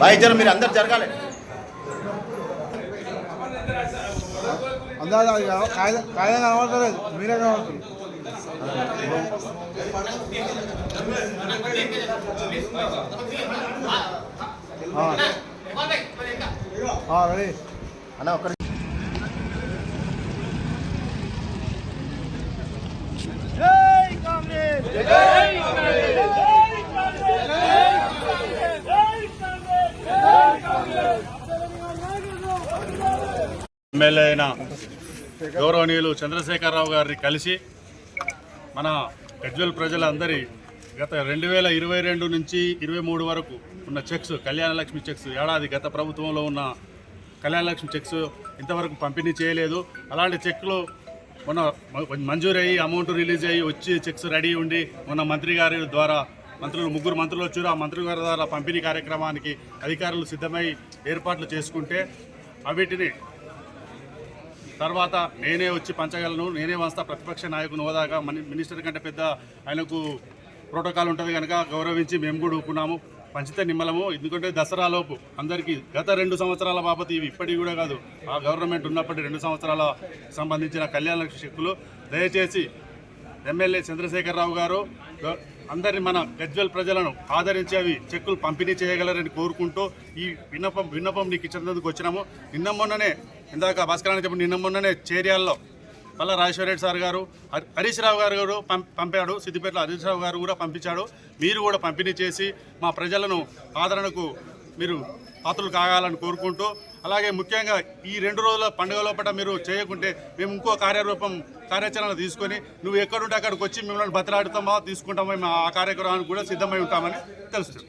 Bye జర మీరు అందరు జరగాలి. అందాజ అది కావ- కాగితం కాగితం కనబడతలేదు మీరే కనబడుతుంది అన్న ఒక్క ఎమ్మెల్యే అయిన గౌరవనీయులు చంద్రశేఖరరావు గారిని కలిసి మన గజ్వల్ ప్రజలందరి గత రెండు వేల ఇరవై రెండు నుంచి ఇరవై మూడు వరకు ఉన్న చెక్స్ కళ్యాణలక్ష్మి చెక్స్ ఏడాది గత ప్రభుత్వంలో ఉన్న కళ్యాణలక్ష్మి చెక్స్ ఇంతవరకు పంపిణీ చేయలేదు. అలాంటి చెక్లు మొన్న మంజూరయ్యి అయ్యి అమౌంట్ రిలీజ్ అయ్యి వచ్చి చెక్స్ రెడీ ఉండి మొన్న మంత్రి గారి ద్వారా మంత్రులు ముగ్గురు మంత్రులు వచ్చారు. ఆ మంత్రి గారి ద్వారా పంపిణీ కార్యక్రమానికి అధికారులు సిద్ధమై ఏర్పాట్లు చేసుకుంటే అవిటిని తర్వాత నేనే వచ్చి పంచగలను నేనే వస్తా ప్రతిపక్ష నాయకుని హోదాగా మినిస్టర్ కంటే పెద్ద ఆయనకు ప్రోటోకాల్ ఉంటుంది కనుక గౌరవించి మేము కూడా ఊరుకున్నాము. పంచితే నిమ్మలము ఎందుకంటే దసరాలోపు అందరికీ గత రెండు సంవత్సరాల బాబత్ ఇవి ఇప్పటికి కూడా కాదు. ఆ గవర్నమెంట్ ఉన్నప్పటి రెండు సంవత్సరాల సంబంధించిన కళ్యాణ శక్తులు. చెక్కులు దయచేసి ఎమ్మెల్యే చంద్రశేఖరరావు గారు అందరి అందరిని మన గజ్వెల్ ప్రజలను ఆదరించి అవి చెక్కులు పంపిణీ చేయగలరని కోరుకుంటూ ఈ విన్నపం విన్నపం నీకు ఇచ్చినందుకు వచ్చినాము. నిన్న మొన్ననే ఇందాక భాస్కరాన్ని చెప్పి నిన్న మొన్ననే చేరియాల్లో మళ్ళీ రాజేశ్వర సార్ గారు హరీష్ రావు గారు కూడా పం- పంపాడు సిద్దిపేటలో హరీష్ రావు గారు కూడా పంపించాడు. మీరు కూడా పంపిణీ చేసి మా ప్రజలను ఆదరణకు మీరు పాత్రలు కాగాలని కోరుకుంటూ అలాగే ముఖ్యంగా ఈ రెండు రోజుల పండుగ లోపల మీరు చేయకుంటే మేము ఇంకో కార్యరూపం కార్యాచరణ తీసుకొని నువ్వు ఎక్కడుంటే అక్కడికి వచ్చి మిమ్మల్ని బతిలాడుతామా తీసుకుంటామో మేము ఆ కార్యక్రమానికి కూడా సిద్ధమై ఉంటామని తెలుస్తుంది.